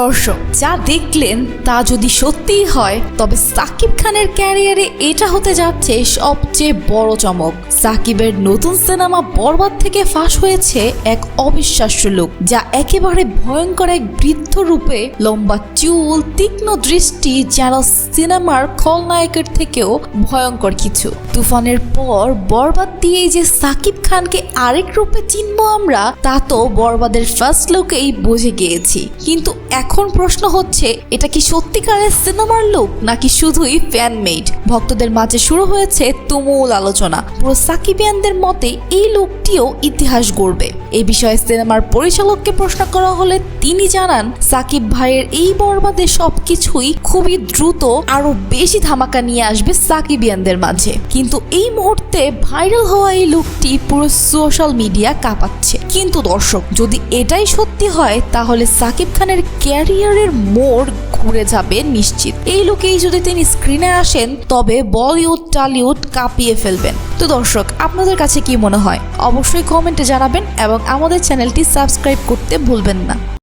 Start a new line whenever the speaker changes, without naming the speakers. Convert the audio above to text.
দর্শক, যা দেখলেন তা যদি সত্যিই হয়, তবে সাকিব খানের ক্যারিয়ারে এটা হতে যাচ্ছে সবচেয়ে বড় চমক। সাকিবের নতুন সিনেমা বরবাদ থেকে ফাঁস হয়েছে এক অবিশ্বাস্য লোক, যা একেবারে ভয়ঙ্কর এক বৃদ্ধ রূপে লম্বা চুল, তীক্ষ্ণ দৃষ্টি যেন সিনেমার খলনায়কের থেকেও ভয়ঙ্কর কিছু। তুফানের পর বরবাদ দিয়ে যে সাকিব খানকে আরেক রূপে চিনব আমরা, তা তো বরবাদের ফার্স্ট লুকেই বুঝে গিয়েছি। কিন্তু এখন প্রশ্ন হচ্ছে, এটা কি সত্যিকারের সিনেমার লুক নাকি শুধুই ফ্যানমেড ভক্তদের মাঝে শুরু হয়েছে তুমুল আলোচনা। পুরো সাকিবিয়ানদের মতে এই লুকটিও ইতিহাস গড়বে। এই বিষয়ে সিনেমার পরিচালককে প্রশ্ন করা হলে তিনি জানান, সাকিব ভাইয়ের এই বরবাদে সবকিছুই খুবই দ্রুত আরও বেশি ধামাকা নিয়ে আসবে সাকিবিয়ানদের মাঝে। কিন্তু এই মুহূর্তে ভাইরাল হওয়া এই লুকটি পুরো সোশ্যাল মিডিয়া কাঁপাচ্ছে। কিন্তু দর্শক, যদি এটাই সত্যি হয়, তাহলে সাকিব খানের ক্যারিয়ারের মোড় ঘুরে যাবে নিশ্চিত। এই লোকেই যদি তিনি স্ক্রিনে আসেন, তবে বলিউড, টলিউড কাঁপিয়ে ফেলবেন। তো দর্শক, আপনাদের কাছে কি মনে হয়? অবশ্যই কমেন্টে জানাবেন এবং আমাদের চ্যানেলটি সাবস্ক্রাইব করতে ভুলবেন না।